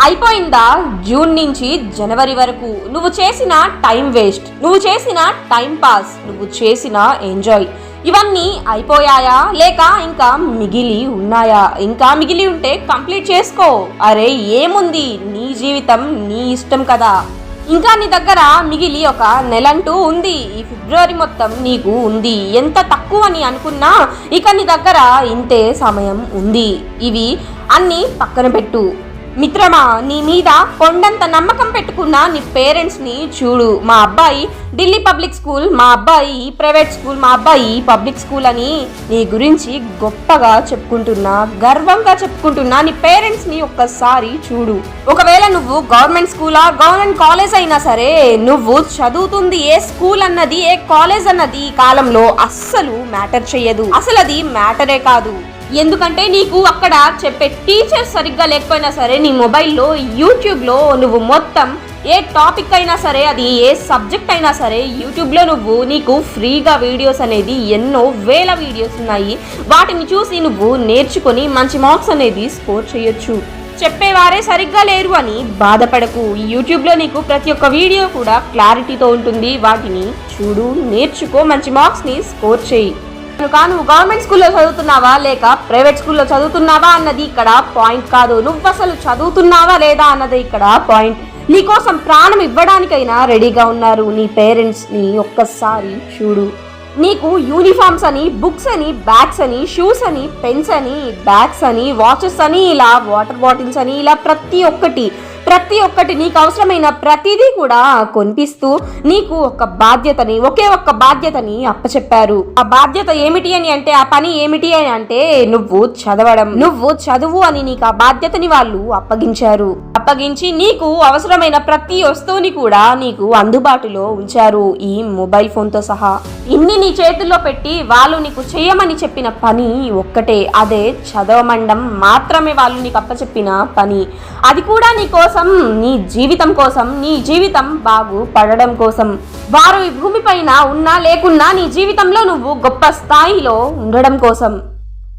అయిపోయిందా? జూన్ నుంచి జనవరి వరకు. నువ్వు చేసిన టైం వేస్ట్. నువ్వు చేసిన టైం పాస్. నువ్వు చేసిన ఎంజాయ్. ఇవన్నీ అయిపోయాయా? లేక ఇంకా మిగిలి ఉన్నాయా? ఇంకా మిగిలి ఉంటే కంప్లీట్ చేసుకో. అరే ఏముంది? నీ జీవితం నీ ఇష్టం కదా. ఇంకా నీ దగ్గర మిగిలి ఒక నెలంటూ ఉంది. ఈ ఫిబ్రవరి మొత్తం నీకు ఉంది. ఎంత తక్కువ అని అనుకున్నా ఇక నీ దగ్గర ఇంతే సమయం ఉంది. ఇవి అన్నీ పక్కన పెట్టు. మిత్రమా నీ మీద కొండంత నమ్మకం పెట్టుకున్న నీ పేరెంట్స్ని చూడు. మా అబ్బాయి ఢిల్లీ పబ్లిక్ స్కూల్ మా అబ్బాయి ప్రైవేట్ స్కూల్ మా అబ్బాయి ఈ పబ్లిక్ స్కూల్ అని నీ గురించి గొప్పగా చెప్పుకుంటున్నా గర్వంగా చెప్పుకుంటున్నా. నీ పేరెంట్స్ని ఒక్కసారి చూడు. ఒకవేళ నువ్వు గవర్నమెంట్ స్కూలా గవర్నమెంట్ కాలేజ్ అయినా సరే నువ్వు చదువుతుంది ఏ స్కూల్ అన్నది ఏ కాలేజ్ అన్నది ఈ కాలంలో అస్సలు మ్యాటర్ చేయదు అసలు అది మ్యాటరే కాదు. ఎందుకంటే నీకు అక్కడ చెప్పే టీచర్ సరిగ్గా లేకపోయినా సరే నీ మొబైల్లో యూట్యూబ్లో నువ్వు మొత్తం ఏ టాపిక్ అయినా సరే అది ఏ సబ్జెక్ట్ అయినా సరే యూట్యూబ్లో నువ్వు నీకు ఫ్రీగా వీడియోస్ అనేది ఎన్నో వేల వీడియోస్ ఉన్నాయి. వాటిని చూసి నువ్వు నేర్చుకొని మంచి మార్క్స్ అనేది స్కోర్ చేయొచ్చు. చెప్పేవారే సరిగ్గా లేరు అని బాధపడకు. యూట్యూబ్లో నీకు ప్రతి ఒక్క వీడియో కూడా క్లారిటీతో ఉంటుంది. వాటిని చూడు నేర్చుకో మంచి మార్క్స్ని స్కోర్ చేయి. కనుక నువ్వు గవర్నమెంట్ స్కూల్లో చదువుతున్నావా లేక ప్రైవేట్ స్కూల్లో చదువుతున్నావా అన్నది ఇక్కడ పాయింట్ కాదు. నువ్వు అసలు చదువుతున్నావా లేదా అన్నది ఇక్కడ పాయింట్ నీకోసం ప్రాణం ఇవ్వడానికైనా రెడీగా ఉన్నారు. నీ పేరెంట్స్ని ఒక్కసారి చూడు. నీకు యూనిఫామ్స్ అని బుక్స్ అని బ్యాగ్స్ అని షూస్ అని పెన్స్ అని బ్యాగ్స్ అని వాచెస్ అని ఇలా వాటర్ బాటిల్స్ అని ఇలా ప్రతి ఒక్కటి ప్రతి ఒక్కటి నీకు అవసరమైన ప్రతిదీ కూడా కొనిపిస్తూ నీకు ఒక బాధ్యతని ఒకే ఒక్క బాధ్యతని అప్పచెప్పారు. ఆ బాధ్యత ఏమిటి అని అంటే ఆ పని ఏమిటి అని అంటే నువ్వు చదవడం. నువ్వు చదువు అని నీకు ఆ బాధ్యతని వాళ్ళు అప్పగించారు. అప్పగించి నీకు అవసరమైన ప్రతి వస్తువుని కూడా నీకు అందుబాటులో ఉంచారు ఈ మొబైల్ ఫోన్తో సహా. ఇన్ని నీ చేతుల్లో పెట్టి వాళ్ళు నీకు చేయమని చెప్పిన పని ఒక్కటే. అదే చదవమండం మాత్రమే వాళ్ళు నీకు అప్పచెప్పిన పని. అది కూడా నీ కోసం నీ జీవితం కోసం నీ జీవితం బాగుపడడం కోసం. వారు ఈ భూమిపైన ఉన్నా లేకున్నా నీ జీవితంలో నువ్వు గొప్ప స్థాయిలో ఉండడం కోసం.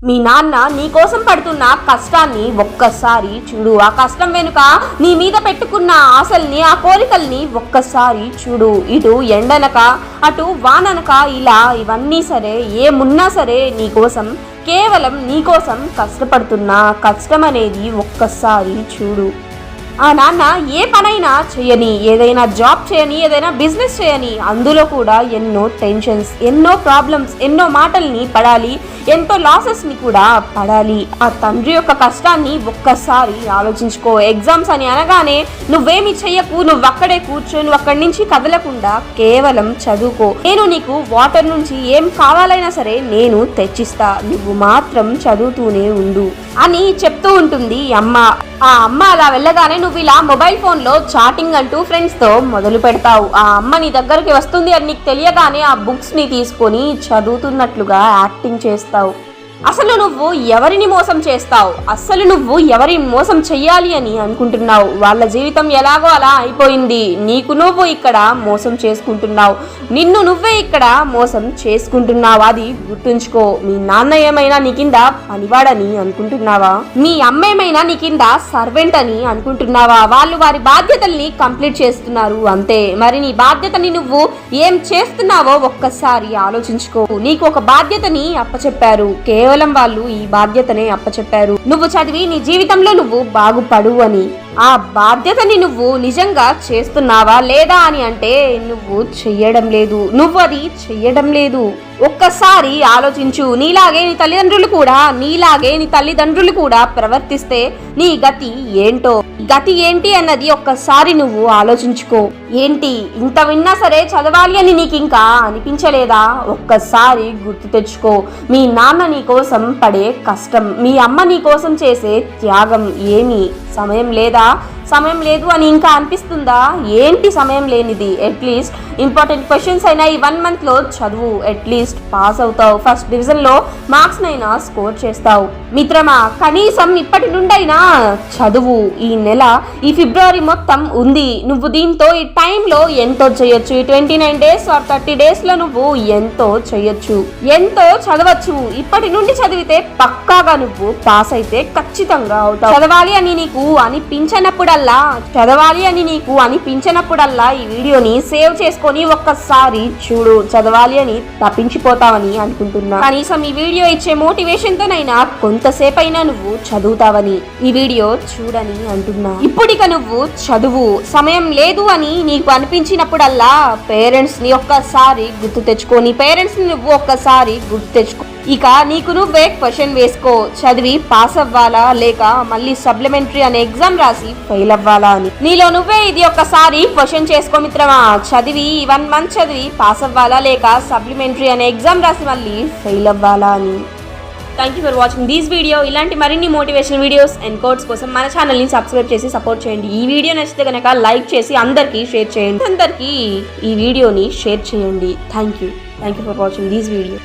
మీ నాన్న నీ కోసం పడుతున్న కష్టాన్ని ఒక్కసారి చూడు. ఆ కష్టం వెనుక నీ మీద పెట్టుకున్న ఆశల్ని ఆ కోరికల్ని ఒక్కసారి చూడు. ఇటు ఎండనక అటు వాననక ఇలా ఇవన్నీ సరే ఏమున్నా సరే నీ కోసం కేవలం నీ కోసం కష్టపడుతున్న కష్టం అనేది ఒక్కసారి చూడు. ఆ నాన్న ఏ పనైనా చేయని ఏదైనా జాబ్ చేయని ఏదైనా బిజినెస్ చేయని అందులో కూడా ఎన్నో టెన్షన్స్ ఎన్నో ప్రాబ్లమ్స్ ఎన్నో మాటల్ని పడాలి ఎంతో లాసెస్ని కూడా పడాలి. ఆ తండ్రి యొక్క కష్టాన్ని ఒక్కసారి ఆలోచించుకో. ఎగ్జామ్స్ అని అనగానే నువ్వేమి చెయ్యకు నువ్వు అక్కడే కూర్చో నువ్వు అక్కడి నుంచి కదలకుండా కేవలం చదువుకో. నేను నీకు వాటర్ నుంచి ఏం కావాలైనా సరే నేను తెచ్చిస్తా. నువ్వు మాత్రం చదువుతూనే ఉండు. అని చెప్తూ ఉంటుంది అమ్మ. ఆ అమ్మ అలా వెళ్ళగానే నువ్వు ఇలా మొబైల్ ఫోన్లో చాటింగ్ అంటూ ఫ్రెండ్స్తో మొదలు పెడతావు. ఆ అమ్మ నీ దగ్గరికి వస్తుంది అని నీకు తెలియగానే ఆ బుక్స్ని తీసుకొని చదువుతున్నట్లుగా యాక్టింగ్ చేస్తావు. అసలు నువ్వు ఎవరిని మోసం చేస్తావు? అసలు నువ్వు ఎవరి మోసం చెయ్యాలి అని అనుకుంటున్నావు? వాళ్ళ జీవితం ఎలాగో అలా అయిపోయింది. నీకు నువ్వు ఇక్కడ మోసం చేసుకుంటున్నావు. నిన్ను నువ్వే ఇక్కడ మోసం చేసుకుంటున్నావు. అది గుర్తుంచుకో. మీ నాన్న ఏమైనా నీ కింద పనివాడని అనుకుంటున్నావా? మీ అమ్మ ఏమైనా నీ కింద సర్వెంట్ అని అనుకుంటున్నావా? వాళ్ళు వారి బాధ్యతల్ని కంప్లీట్ చేస్తున్నారు. అంతే. మరి నీ బాధ్యతని నువ్వు ఏం చేస్తున్నావో ఒక్కసారి ఆలోచించుకో. నీకు ఒక బాధ్యతని అప్పచెప్పారు. కేవలం వాళ్ళు ఈ బాధ్యతనే అప్పచెప్పారు. నువ్వు చదివి నీ జీవితంలో నువ్వు బాగుపడు అని. ఆ బాధ్యతని నువ్వు నిజంగా చేస్తున్నావా లేదా అని అంటే నువ్వు చెయ్యడం లేదు. నువ్వు అది చెయ్యడం లేదు. ఒక్కసారి ఆలోచించు. నీలాగే నీ తల్లిదండ్రులు కూడా నీలాగే నీ తల్లిదండ్రులు కూడా ప్రవర్తిస్తే నీ గతి ఏంటో? గతి ఏంటి అన్నది ఒక్కసారి నువ్వు ఆలోచించుకో. ఏంటి? ఇంత విన్నా సరే చదవాలి అని నీకు ఇంకా అనిపించలేదా? ఒక్కసారి గుర్తు తెచ్చుకో. మీ నాన్న నీ కోసం పడే కష్టం మీ అమ్మ నీ కోసం చేసే త్యాగం ఏమి సమయం లేదా? సమయం లేదు అని ఇంకా అనిపిస్తుందా? ఏంటి సమయం లేనిది? అట్లీస్ట్ ఇంపార్టెంట్ క్వశ్చన్స్ అయినా ఈ వన్ మంత్లో చదువు. అట్లీస్ట్ పాస్ అవుతావు. ఫస్ట్ డివిజన్లో మార్క్స్ స్కోర్ చేస్తావు. మిత్రమా కనీసం ఇప్పటి నుండైనా చదువు. ఈ నెల ఈ ఫిబ్రవరి మొత్తం ఉంది. నువ్వు దీంతో ఈ టైంలో ఎంతో చేయొచ్చు. ఈ twenty nine days or thirty డేస్లో నువ్వు ఎంతో చేయొచ్చు. ఎంతో చదవచ్చు. ఇప్పటి నుండి చదివితే పక్కాగా నువ్వు పాస్ అయితే ఖచ్చితంగా అవుతావు. చదవాలి అని నీకు అనిపించ అనిపించినప్పుడల్లా చదవాలి అని నీకు అనిపించినప్పుడల్లా ఈ వీడియోని సేవ్ చేసుకొని ఒక్కసారి చూడు. చదవాలి అని తప్పించిపోతావని అనుకుంటున్నా. కనీసం ఈ వీడియో ఇచ్చే మోటివేషన్ తోనైనా కొంతసేపు అయినా నువ్వు చదువుతావని ఈ వీడియో చూడని అంటున్నా. ఇప్పుడిక నువ్వు చదువు. సమయం లేదు అని నీకు అనిపించినప్పుడల్లా పేరెంట్స్ని ఒక్కసారి గుర్తు తెచ్చుకో నీ పేరెంట్స్ని నువ్వు ఒక్కసారి గుర్తు తెచ్చుకో. ఇక నీకు నువ్వే క్వశ్చన్ వేసుకో. చదివి పాస్ అవ్వాలా? లేక మళ్ళీ సప్లిమెంటరీ అనే ఎగ్జామ్ రాసి ఫెయిల్ అవ్వాలా అని. నీలో నువ్వే ఇది ఒక్కసారి క్వశ్చన్ చేసుకో మిత్రమా. చదివి వన్ మంత్ చదివి పాస్ అవ్వాలా? లేక సప్లిమెంటరీ అనే ఎగ్జామ్ రాసి మళ్ళీ ఫెయిల్ అవ్వాలా అని. Thank you for watching these video ఇలాంటి మరిన్ని మోటివేషనల్ వీడియోస్ అండ్ కోడ్స్ కోసం మన ఛానల్ని సబ్స్క్రైబ్ చేసి సపోర్ట్ చేయండి. ఈ వీడియో నచ్చితే కనుక లైక్ చేసి అందరికీ షేర్ చేయండి. అందరికీ ఈ వీడియోని షేర్ చేయండి. Thank you thank you for watching these video